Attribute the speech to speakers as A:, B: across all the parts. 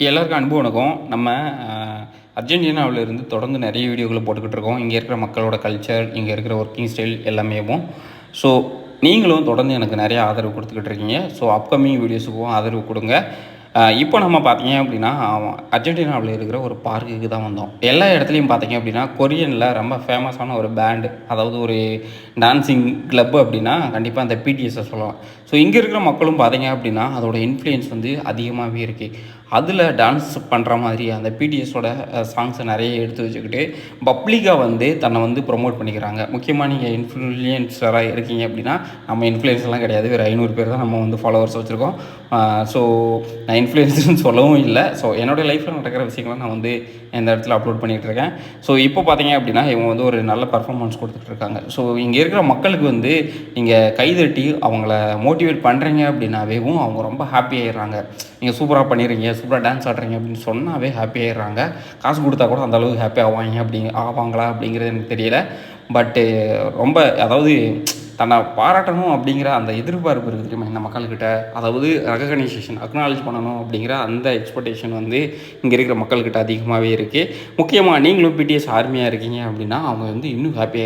A: எல்லாருக்கும் அன்பு வணக்கம். நம்ம அஹ், இருந்து தொடர்ந்து நிறைய வீடியோக்களை போட்டுக்கிட்டு இருக்கோம். இங்கே இருக்கிற மக்களோட கல்ச்சர் இங்கே இருக்கிற ஒர்க்கிங் ஸ்டைல் எல்லாமேவும் ஸோ நீங்களும் தொடர்ந்து எனக்கு நிறைய ஆதரவு கொடுத்துக்கிட்டு இருக்கீங்க. ஸோ அப்கமிங் வீடியோஸுக்கும் ஆதரவு கொடுங்க. இப்போ நம்ம பார்த்தீங்க அப்படின்னா அர்ஜென்டினாவில் இருக்கிற ஒரு பார்க்குக்கு தான் வந்தோம். எல்லா இடத்துலையும் பார்த்தீங்க அப்படின்னா கொரியனில் ரொம்ப ஃபேமஸான ஒரு பேண்டு அதாவது ஒரு டான்சிங் கிளப் அப்படின்னா கண்டிப்பாக அந்த பிடிஎஸை சொல்லலாம். ஸோ இங்கே இருக்கிற மக்களும் பார்த்தீங்க அப்படின்னா அதோட இன்ஃப்ளூயன்ஸ் வந்து அதிகமாகவே இருக்குது அதில் டான்ஸ் பண்ணுற மாதிரி அந்த பிடிஎஸோட சாங்ஸை நிறைய எடுத்து வச்சுக்கிட்டு பப்ளிக்காக வந்து தன்னை வந்து ப்ரொமோட் பண்ணிக்கிறாங்க. முக்கியமாக நீங்கள் இன்ஃப்ளூயன்ஸராக இருக்கீங்க அப்படின்னா நம்ம இன்ஃப்ளூயன்ஸ்லாம் கிடையாது. ஒரு ஐநூறு பேர் தான் நம்ம வந்து ஃபாலோவர்ஸ் வச்சுருக்கோம். ஸோ நான் இன்ஃப்ளூயன்ஸ்னு சொல்லவும் இல்லை. ஸோ என்னோடய லைஃப்பில் நடக்கிற விஷயங்களை நான் வந்து இந்த இடத்துல அப்லோட் பண்ணிகிட்டு இருக்கேன். ஸோ இப்போ பார்த்தீங்க அப்படின்னா இவங்க வந்து ஒரு நல்ல பர்ஃபார்மன்ஸ் கொடுத்துட்டு இருக்காங்க. ஸோ இங்கே இருக்கிற மக்களுக்கு வந்து நீங்கள் கைதட்டி அவங்கள மோட்டிவேட் பண்ணுறீங்க அப்படின்னாவேவும் அவங்க ரொம்ப ஹாப்பி ஆயிடுறாங்க. நீங்கள் சூப்பராக பண்ணிடுறீங்க சூப்பராக டான்ஸ் ஆடுறீங்க அப்படின்னு சொன்னாவே ஹாப்பி ஆயிடுறாங்க. காசு கொடுத்தா கூட அந்தளவுக்கு ஹாப்பி ஆவாங்க அப்படி ஆவாங்களா அப்படிங்கிறது எனக்கு தெரியல. பட்டு ரொம்ப அதாவது தன்னை பாராட்டணும் அப்படிங்கிற அந்த எதிர்பார்ப்பு இருக்குது தெரியுமா இந்த மக்கள்கிட்ட? அதாவது ரெகனைசேஷன் அக்னாலேஜ் பண்ணணும் அப்படிங்கிற அந்த எக்ஸ்பெக்டேஷன் வந்து இங்கே இருக்கிற மக்கள்கிட்ட அதிகமாகவே இருக்குது முக்கியமாக நீங்களும் பிடிஎஸ் ஆர்மியாக இருக்கீங்க அப்படின்னா அவங்க வந்து இன்னும் ஹாப்பி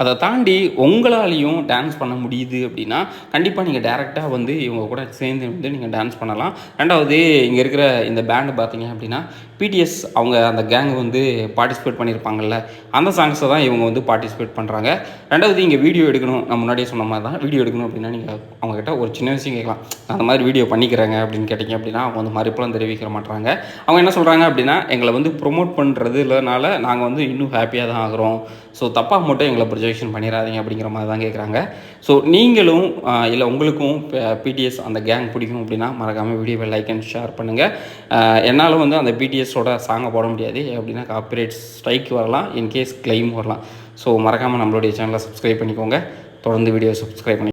A: அதை தாண்டி உங்களாலையும் டான்ஸ் பண்ண முடியுது அப்படின்னா கண்டிப்பாக நீங்கள் டேரெக்டாக வந்து இவங்க கூட சேர்ந்து வந்து நீங்கள் டான்ஸ் பண்ணலாம். ரெண்டாவது இங்கே இருக்கிற இந்த பேண்டு பார்த்தீங்க அப்படின்னா பிடிஎஸ் அவங்க அந்த கேங் வந்து பார்ட்டிசிபேட் பண்ணியிருப்பாங்கல்ல அந்த சாங்ஸை தான் இவங்க வந்து பார்ட்டிசிபேட் பண்ணுறாங்க ரெண்டாவது இங்கே வீடியோ எடுக்கணும். நான் முன்னாடியே சொன்ன மாதிரி தான் வீடியோ எடுக்கணும் அப்படின்னா நீங்கள் அவங்ககிட்ட ஒரு சின்ன விஷயம் கேட்கலாம். அந்த மாதிரி வீடியோ பண்ணிக்கிறாங்க அப்படின்னு கேட்டிங்க அப்படின்னா அவங்க வந்து மறுப்பெல்லாம் தெரிவிக்க மாட்டாங்க அவங்க என்ன சொல்கிறாங்க அப்படின்னா எங்களை வந்து ப்ரொமோட் பண்ணுறதுலனால நாங்கள் வந்து இன்னும் ஹாப்பியாக தான் ஆகிறோம். ஸோ தப்பாக மட்டும் எங்களை ரிசர்வேஷன் பண்ணிடாதீங்க அப்படிங்கிற மாதிரி தான் கேட்குறாங்க ஸோ நீங்களும் இல்லை உங்களுக்கும் பிடிஎஸ் அந்த கேங் பிடிக்கும் அப்படின்னா மறக்காமல் வீடியோவை லைக் அண்ட் ஷேர் பண்ணுங்கள் என்னால் வந்து அந்த பிடிஎஸோட சாங்கை போட முடியாது. அப்படின்னா காப்பிரைட் ஸ்ட்ரைக் வரலாம். இன்கேஸ் கிளைம் வரலாம். ஸோ மறக்காமல் நம்மளுடைய சேனலை சப்ஸ்கிரைப் பண்ணிக்கோங்க. தொடர்ந்து வீடியோ சப்ஸ்கிரைப் பண்ணி